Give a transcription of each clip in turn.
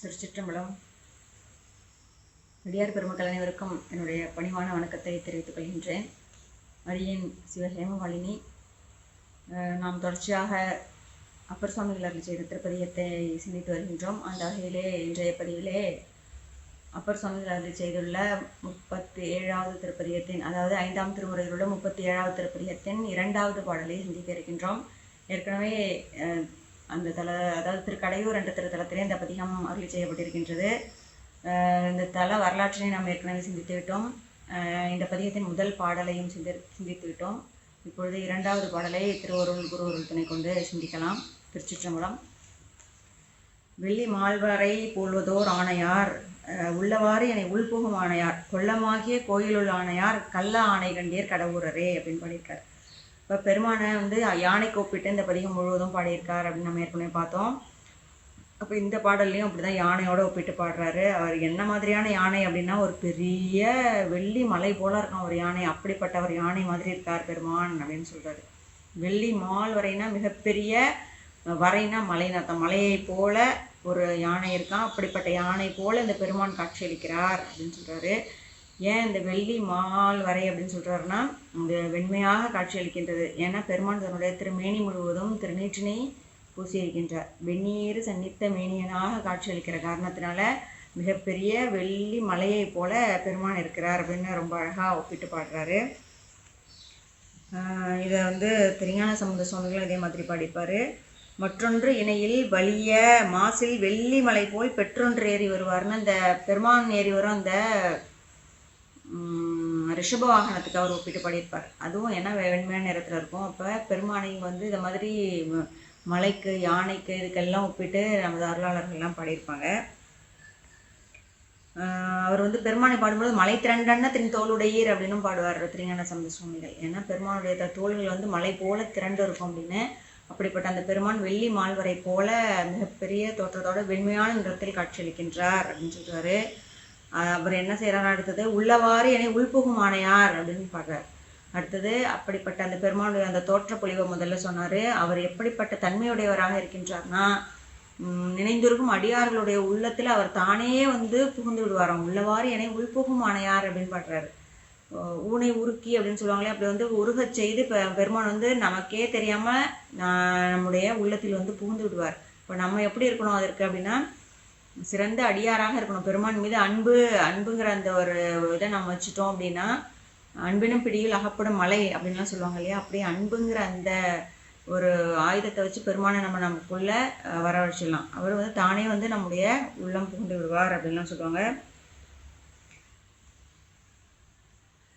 திருச்சிற்றம்பலம். அடியார் பெருமக்கள் அனைவருக்கும் என்னுடைய பணிவான வணக்கத்தை தெரிவித்துக் கொள்கின்றேன். அடியேன் சிவஹேமமாலினி நாம் தொடர்ச்சியாக அப்பர் சுவாமிகள் அருள் செய்த திருப்பதியத்தை சிந்தித்து வருகின்றோம். அந்த வகையிலே இன்றைய பதிவிலே அப்பர் சுவாமிகள் அருள் செய்துள்ள முப்பத்தி ஏழாவது திருப்பதியத்தின் அதாவது ஐந்தாம் திருமுறையில் உள்ள முப்பத்தி ஏழாவது திருப்பதியத்தின் இரண்டாவது பாடலை சிந்திக்க இருக்கின்றோம். ஏற்கனவே அந்த தல அதாவது திருக்கடையூர் என்ற திருத்தலத்திலே இந்த பதிகம் அருளி செய்யப்பட்டிருக்கின்றது. இந்த தல வரலாற்றினை நாம் ஏற்கனவே சிந்தித்து விட்டோம். இந்த பதிகத்தின் முதல் பாடலையும் சிந்தி சிந்தித்து விட்டோம். இப்பொழுது இரண்டாவது பாடலை திருவருள் குருவருள் துணை கொண்டு சிந்திக்கலாம். திருச்சிற்றம்பலம். வெள்ளி மால்வாரை போல்வதோர் ஆணையார் உள்ளவாறு என்னை உள்புகும் ஆணையார் கொல்லமாகிய கோயிலுள் ஆணையார் கள்ள ஆணை கண்டீர் கடவுரரே அப்படின்னு பண்ணியிருக்கார் இப்போ பெருமானை வந்து யானை கூப்பிட்டு இந்த பதிகம் முழுவதும் பாடியிருக்கார் அப்படின்னு நம்ம ஏற்கனவே பார்த்தோம். அப்போ இந்த பாடல்லையும் அப்படிதான் யானையோட ஒப்பிட்டு பாடுறாரு. அவர் என்ன மாதிரியான யானை அப்படின்னா ஒரு பெரிய வெள்ளி மலை போல இருக்கும் ஒரு யானை. அப்படிப்பட்ட ஒரு யானை மாதிரி இருக்கார் பெருமான் அப்படின்னு சொல்றாரு. வெள்ளி மால் வரைனா மிகப்பெரிய வரைனா மலைன்னு அர்த்தம் மலையை போல ஒரு யானை இருக்கான். அப்படிப்பட்ட யானை போல இந்த பெருமான் காட்சியளிக்கிறார் அப்படின்னு சொல்றாரு. ஏன் இந்த வெள்ளி மால் வரை அப்படின்னு சொல்கிறாருன்னா இந்த வெண்மையாக காட்சியளிக்கின்றது. ஏன்னா பெருமான் தன்னுடைய திருமேனி முழுவதும் திருநீற்றினை பூசியிருக்கின்றார். வெந்நீர் சன்னித்த மேனியனாக காட்சியளிக்கிற காரணத்தினால மிகப்பெரிய வெள்ளி மலையை போல பெருமான் இருக்கிறார் அப்படின்னு ரொம்ப அழகாக ஒப்பிட்டு பாடுறாரு. இதை வந்து திருஞான சமுத சுவாமிகள் இதே மாதிரி படிப்பார். மற்றொன்று இணையில் வலிய மாசில் வெள்ளி மலை போல் பெற்றொன்று ஏறி வருவார்னு அந்த பெருமான் ஏறி வரும் அந்த ரிஷப வாகனத்துக்கு அவர் ஒப்பிட்டு பாடியிருப்பார். அதுவும் ஏன்னா வெண்மையான நேரத்தில் இருக்கும். அப்போ பெருமானை வந்து இந்த மாதிரி மலைக்கு யானைக்கு இதுக்கெல்லாம் ஒப்பிட்டு நமது அருளாளர்கள்லாம் பாடியிருப்பாங்க. அவர் வந்து பெருமானை பாடும்போது மலை திரண்டன்ன தின் தோளுடையீர் அப்படின்னும் பாடுவார் திருஞான சம்பந்த சுவாமிகள். ஏன்னா பெருமானுடைய த- தோள்கள் வந்து மலை போல திரண்டு இருக்கும் அப்படின்னு அப்படிப்பட்ட அந்த பெருமான் வெள்ளி மால்வரை போல மிகப்பெரிய தோற்றத்தோட வெண்மையான நிறத்தில் காட்சியளிக்கின்றார் அப்படின்னு சொல்றாரு. அவர் என்ன செய்யறாரு அடுத்தது உள்ளவாறு என்னை உள்புகும் ஆணையார் அப்படின்னு பாடுறார். அடுத்தது அப்படிப்பட்ட அந்த பெருமானுடைய அந்த தோற்ற பொழிவை முதல்ல சொன்னார். அவர் எப்படிப்பட்ட தன்மையுடையவராக இருக்கின்றார்னா நினைந்திருக்கும் அடியார்களுடைய உள்ளத்தில் அவர் தானே வந்து புகுந்து விடுவாராம். உள்ளவாறு என்னை உள்புகும் ஆணையார் அப்படின்னு பாடுறாரு. ஊனை உருக்கி அப்படின்னு சொல்லுவாங்களே அப்படி வந்து உருகச் செய்து பெருமான் வந்து நமக்கே தெரியாமல் நம்முடைய உள்ளத்தில் வந்து புகுந்து விடுவார். இப்போ நம்ம எப்படி இருக்கணும் அதற்கு அப்படின்னா சிறந்த அடியாராக இருக்கணும். பெருமான் மீது அன்பு அன்புங்கிற அந்த ஒரு இதை நம்ம வச்சுட்டோம் அப்படின்னா அன்பினும் பிடியில் அகப்படும் மலை அப்படின்லாம் சொல்லுவாங்க இல்லையா? அப்படியே அன்புங்கிற அந்த ஒரு ஆயுதத்தை வச்சு பெருமானை நம்ம நமக்குள்ள வர வரவழைச்சிடலாம். அவர் வந்து தானே வந்து நம்முடைய உள்ளம் புகுந்து விடுவார் அப்படின்லாம் சொல்லுவாங்க.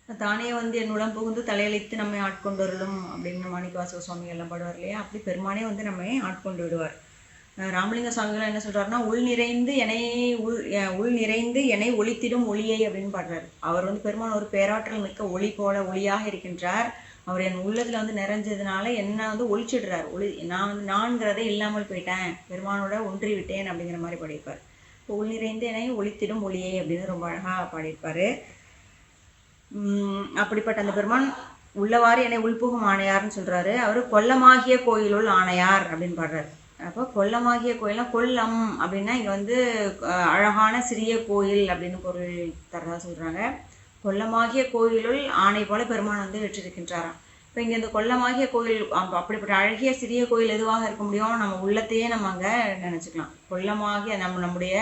தானே வந்து என் உடம்பு புகுந்து தலையளித்து நம்மை ஆட்கொண்டு வரலும் அப்படின்னு மாணிக்கவாசக சுவாமி எல்லாம் பாடுவார் இல்லையா? அப்படி பெருமானே வந்து நம்மை ஆட்கொண்டு விடுவார். ராமலிங்க சுவாமிகள் என்ன சொல்றாருன்னா உள் நிறைந்து என்னை உள் உள் நிறைந்து என்னை ஒளித்திடும் ஒளியை அப்படின்னு பாடுறாரு. அவர் வந்து பெருமான் ஒரு பேராற்றல் மிக்க ஒளி போல ஒளியாக இருக்கின்றார். அவர் என் உள்ளத்துல வந்து நிறைஞ்சதுனால என்ன வந்து ஒளிச்சிடுறார். ஒளி நான் வந்து நான்கிறதே இல்லாமல் போயிட்டேன். பெருமானோட ஒன்றி விட்டேன் அப்படிங்கிற மாதிரி பாடியிருப்பார். இப்போ உள் நிறைந்து என்னை ஒளித்திடும் ஒளியை அப்படின்னு ரொம்ப அழகா பாடியிருப்பாரு. அப்படிப்பட்ட அந்த பெருமான் உள்ளவாறு என்னை உள்புகும் ஆணையார்னு சொல்றாரு. அவர் கொல்லமாகிய கோயிலுள் ஆணையார் அப்படின்னு பாடுறாரு. அப்போ கொல்லமாகிய கோயில்னா கொல்லம் அப்படின்னா இங்கே வந்து அழகான சிறிய கோயில் அப்படின்னு பொருள் தரதா சொல்கிறாங்க கொல்லமாகிய கோயிலுள் ஆணை போல பெருமான் வந்து வெற்றிருக்கின்றாராம் இப்போ இங்கே இந்த கொல்லமாகிய கோயில் அப்படிப்பட்ட அழகிய சிறிய கோயில் எதுவாக இருக்க முடியும் நம்ம உள்ளத்தையே நம்ம அங்கே நினச்சிக்கலாம். கொல்லமாகிய நம்ம நம்முடைய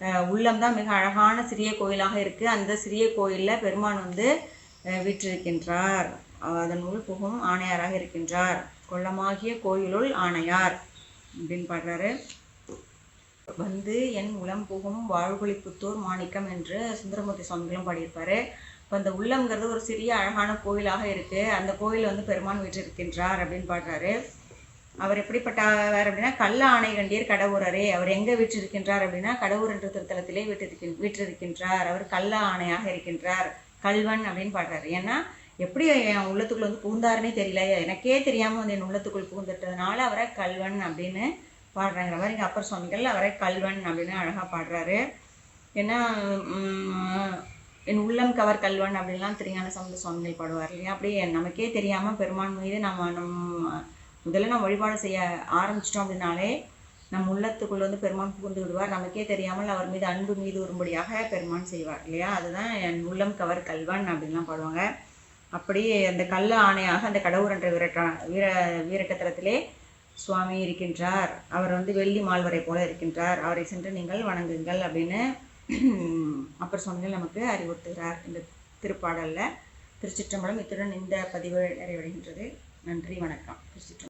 உள்ளம் உள்ளம்தான் மிக அழகான சிறிய கோயிலாக இருக்குது அந்த சிறிய கோயிலில் பெருமான் வந்து அஹ், வீற்றிருக்கின்றார். அதன் உள் புகும் ஆணையாராக இருக்கின்றார். கொல்லமாகிய கோயிலுள் ஆணையார். அப்படின்னு பாடுறாரு. வந்து என் உளம் புகும் வாழ்குழிப்புத்தூர் மாணிக்கம் என்று சுந்தரமூர்த்தி சுவாமிகளும் பாடியிருப்பாரு. இப்போ அந்த உள்ளம்ங்கிறது ஒரு சிறிய அழகான கோயிலாக இருக்கு. அந்த கோயில் வந்து பெருமான் வீற்றிருக்கின்றார் அப்படின்னு பாடுறாரு. அவர் எப்படிப்பட்டவர் அப்படின்னா கள்ள ஆணை கண்டீர் கடவுரரே அவர் எங்கே வீற்றிருக்கின்றார் அப்படின்னா கடவுர் என்ற திருத்தலத்திலே வீற்றிருக்கின் வீற்றிருக்கின்றார் அவர் கள்ள ஆணையாக இருக்கின்றார். கல்வன் அப்படின்னு பாடுறாரு. ஏன்னா எப்படி என் உள்ளத்துக்குள்ள வந்து புகுந்தாருன்னே தெரியல. எனக்கே தெரியாமல் வந்து என் உள்ளத்துக்குள் புகுந்துட்டதுனால அவரை கல்வன் அப்படின்னு பாடுறாங்கிற மாதிரி அப்பர் சுவாமிகள் அவரை கல்வன் அப்படின்னு அழகாக பாடுறாரு. ஏன்னா என் உள்ளம் கவர் கல்வன் அப்படின்லாம் திருஞான சம்பந்த சுவாமிகள் பாடுவார் இல்லையா? அப்படியே நமக்கே தெரியாமல் பெருமான் மீது நம்ம நம் முதல்ல நம்ம வழிபாடு செய்ய ஆரம்பிச்சிட்டோம் அப்படின்னாலே நம் உள்ளத்துக்குள்ள வந்து பெருமான் புகுந்து விடுவார். நமக்கே தெரியாமல் அவர் மீது அன்பு மீது வரும்படியாக பெருமான் செய்வார் இல்லையா? அதுதான் என் உள்ளம் கவர் கல்வன் அப்படின்லாம் பாடுவாங்க. அப்படியே அந்த கல்ல ஆணையாக அந்த கடவுரன்ற என்ற வீரட்டா வீர வீரட்டத்தலத்திலே சுவாமி இருக்கின்றார். அவர் வந்து வெள்ளி மால்வரை போல இருக்கின்றார். அவரை சென்று நீங்கள் வணங்குங்கள் அப்படின்னு அப்பர் சுவாமிகள் நமக்கு அறிவுறுத்துகிறார். இந்த திருப்பாடலில் திருச்சிற்றம்பலம் இத்துடன் இந்த பதிவு நிறைவடைகின்றது. நன்றி வணக்கம். திருச்சிற்றம்பலம்